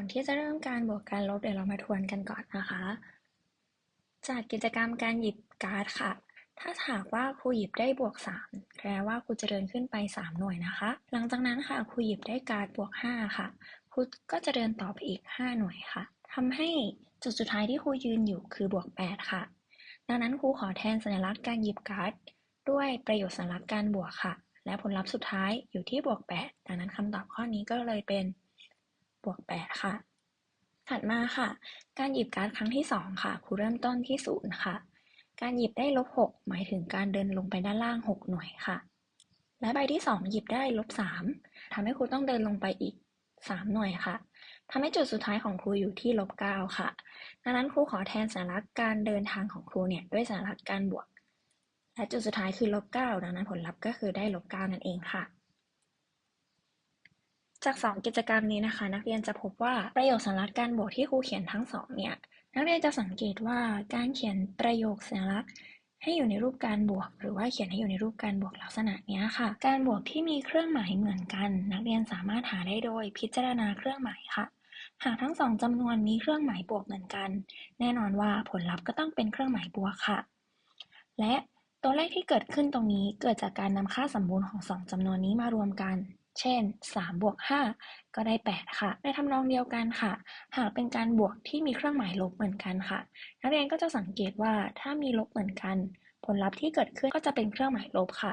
ก่อนที่จะเริ่มการบวกการลบเดี๋ยวเรามาทวนกันก่อนนะคะ จากกิจกรรมการหยิบการ์ดค่ะ ถ้าหากว่าครูหยิบได้บวก 3 แปลว่าครูจะเดินขึ้นไป 3 หน่วยนะคะ หลังจากนั้นค่ะครูหยิบได้การ์ดบวก 5 ค่ะครูก็จะเดินต่อไปอีก 5 หน่วยค่ะทำให้จุดสุดท้ายที่ครูยืนอยู่คือบวก 8 ค่ะ ดังนั้นครูขอแทนสัญลักษณ์การหยิบการ์ดด้วยประโยชน์สัญลักษณ์การบวกค่ะ และผลลัพธ์สุดท้ายอยู่ที่บวก 8 ดังนั้นคำตอบข้อนี้ก็เลยเป็น บวก 8 ค่ะ ถัดมาค่ะ การหยิบการ์ดครั้งที่ 2 ค่ะ ครูเริ่มต้นที่ 0 ค่ะ การหยิบได้ลบ 6 หมายถึงการเดินลงไปด้านล่าง 6 หน่วยค่ะ และใบที่ 2 หยิบได้ลบ 3ทำให้ครูต้องเดินลงไปอีก 3 หน่วยค่ะทำให้จุดสุดท้ายของครูอยู่ที่ลบ 9 ค่ะ ดังนั้นครูขอแทนสัญลักษณ์การเดินทางของครูเนี่ยด้วยสัญลักษณ์การบวก และจุดสุดท้ายคือลบ 9 ดังนั้นผลลัพธ์ก็คือได้ลบ 9 นั่นเองค่ะ จาก 2 กิจกรรมนี้นะคะ นักเรียนจะพบว่าประโยคสัญลักษณ์การบวกที่ครูเขียนทั้งสองเนี่ยนักเรียนจะสังเกตว่าการเขียนประโยคสัญลักษณ์ให้อยู่ในรูปการบวก หรือว่าเขียนให้อยู่ในรูปการบวกลักษณะนี้ค่ะ การบวกที่มีเครื่องหมายเหมือนกัน นักเรียนสามารถหาได้โดยพิจารณาเครื่องหมายค่ะ หากทั้งสองจำนวนมีเครื่องหมายบวกเหมือนกัน แน่นอนว่าผลลัพธ์ก็ต้องเป็นเครื่องหมายบวกค่ะ และตัวเลขที่เกิดขึ้นตรงนี้เกิดจากการนำค่าสมบูรณ์ของสองจำนวนนี้มารวมกัน เช่น 3 บวก 5 ก็ได้ 8 ค่ะ ในทำนองเดียวกันค่ะ หากเป็นการบวกที่มีเครื่องหมายลบเหมือนกันค่ะ นักเรียนก็จะสังเกตว่าถ้ามีลบเหมือนกัน ผลลัพธ์ที่เกิดขึ้นก็จะเป็นเครื่องหมายลบค่ะ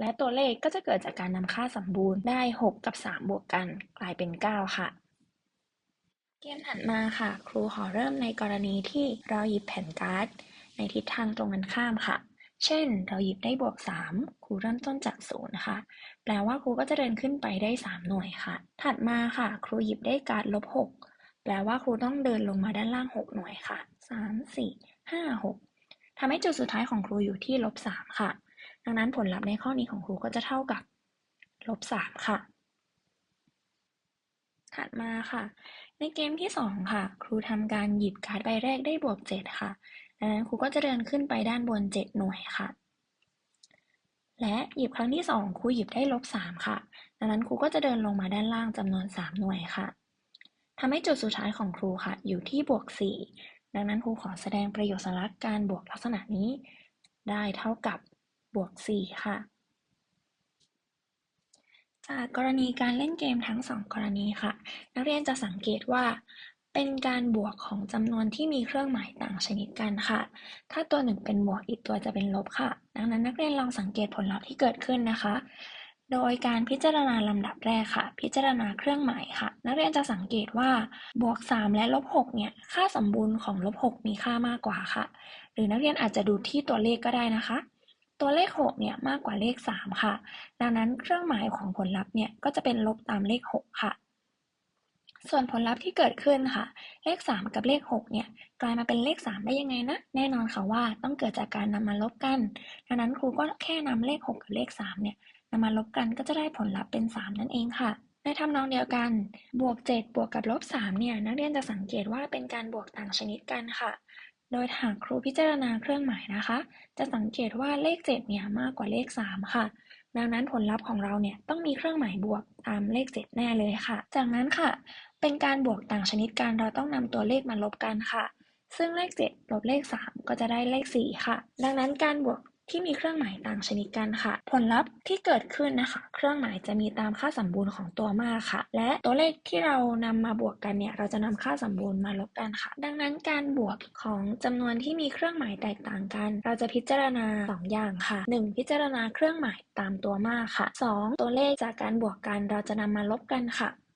และตัวเลขก็จะเกิดจากการนำค่าสมบูรณ์ได้ 6 กับ 3 บวกกัน กลายเป็น 9 ค่ะ เกมถัดมาค่ะ ครูขอเริ่มในกรณีที่เราหยิบแผ่นการ์ด ในทิศทางตรงกันข้ามค่ะ เช่น เราหยิบได้บวก 3 ครูเริ่มต้นจาก0ค่ะแปลว่าครูก็จะเดินขึ้นไปได้ 3 หน่วยค่ะ ถัดมาค่ะ ครูหยิบได้การ์ดลบ 6 แปลว่าครูต้องเดินลงมาด้านล่าง 6 หน่วยค่ะ 3 4 5 6ทำให้จุดสุดท้ายของครูอยู่ที่ลบ 3 ค่ะ ดังนั้นผลลัพธ์ในข้อนี้ของครูก็จะเท่ากับลบ 3 ค่ะ ถัดมาค่ะ ในเกมที่ 2 ค่ะ ครูทำการหยิบการ์ดใบแรกได้บวก 7 ค่ะ ดังนั้นครูก็จะเดินขึ้นไปด้านบน 7 หน่วยค่ะ และหยิบครั้งที่ 2ครูหยิบได้ลบ 3 ค่ะ ดังนั้นครูก็จะเดินลงมาด้านล่างจำนวน 3 หน่วยค่ะทำให้จุดสุดท้ายของครูค่ะ อยู่ที่บวก 4 ดังนั้นครูขอแสดงประโยชน์สัญลักษณ์การบวกลักษณะนี้ ได้เท่ากับบวก 4 ค่ะจากกรณีการเล่นเกมทั้ง 2 กรณีค่ะ นักเรียนจะสังเกตว่า เป็นการบวกของจำนวนที่มีเครื่องหมายต่างชนิดกันค่ะ ถ้าตัวหนึ่งเป็นบวกอีกตัวจะเป็นลบค่ะ ดังนั้นนักเรียนลองสังเกตผลลัพธ์ที่เกิดขึ้นนะคะ โดยการพิจารณาลำดับแรกค่ะ พิจารณาเครื่องหมายค่ะ นักเรียนจะสังเกตว่าบวก 3 และลบ6เนี่ย ค่าสมบูรณ์ของลบ6มีค่ามากกว่าค่ะ หรือนักเรียนอาจจะดูที่ตัวเลขก็ได้นะคะตัวเลข 6 เนี่ยมากกว่าเลข 3 ค่ะ ดังนั้นเครื่องหมายของผลลัพธ์เนี่ยก็จะเป็นลบตามเลข 6 ค่ะ ส่วนผลลัพธ์ที่เกิดขึ้นค่ะ เลข 3 กับเลข 6 เนี่ย กลายมาเป็นเลข 3 ได้ยังไงนะ แน่นอนค่ะว่าต้องเกิดจากการนำมาลบกัน ดังนั้นครูก็แค่นำเลข 6 กับเลข 3 เนี่ยนำมาลบกันก็จะได้ผลลัพธ์เป็น 3 นั่นเองค่ะ ในทำนองเดียวกัน บวก 7 บวกกับลบ 3 เนี่ย นักเรียนจะสังเกตว่าเป็นการบวกต่างชนิดกันค่ะ โดยหากครูพิจารณาเครื่องหมายนะคะ จะสังเกตว่าเลข 7 เนี่ยมากกว่าเลข 3 ค่ะ ดังนั้นผลลัพธ์ของเราเนี่ยต้องมีเครื่องหมายบวกตามเลข 7 แน่เลยค่ะ จากนั้นค่ะ เป็นการบวกต่างชนิดกันเราต้องนำตัวเลขมาลบกันค่ะ ซึ่งเลข 7 ลบเลข 3 ก็จะได้เลข 4 ค่ะ ดังนั้นการบวก ที่มีเครื่องหมายต่างชนิดกันค่ะ ผลลัพธ์ที่เกิดขึ้นนะคะ เครื่องหมายจะมีตามค่าสมบูรณ์ของตัวมากค่ะ และตัวเลขที่เรานำมาบวกกันเนี่ย เราจะนำค่าสมบูรณ์มาลบกันค่ะ ดังนั้นการบวกของจำนวนที่มีเครื่องหมายแตกต่างกัน เราจะพิจารณา 2 อย่างค่ะ 1. พิจารณาเครื่องหมายตามตัวมากค่ะ 2. ตัวเลขจากการบวกกัน เราจะนำมาลบกันค่ะ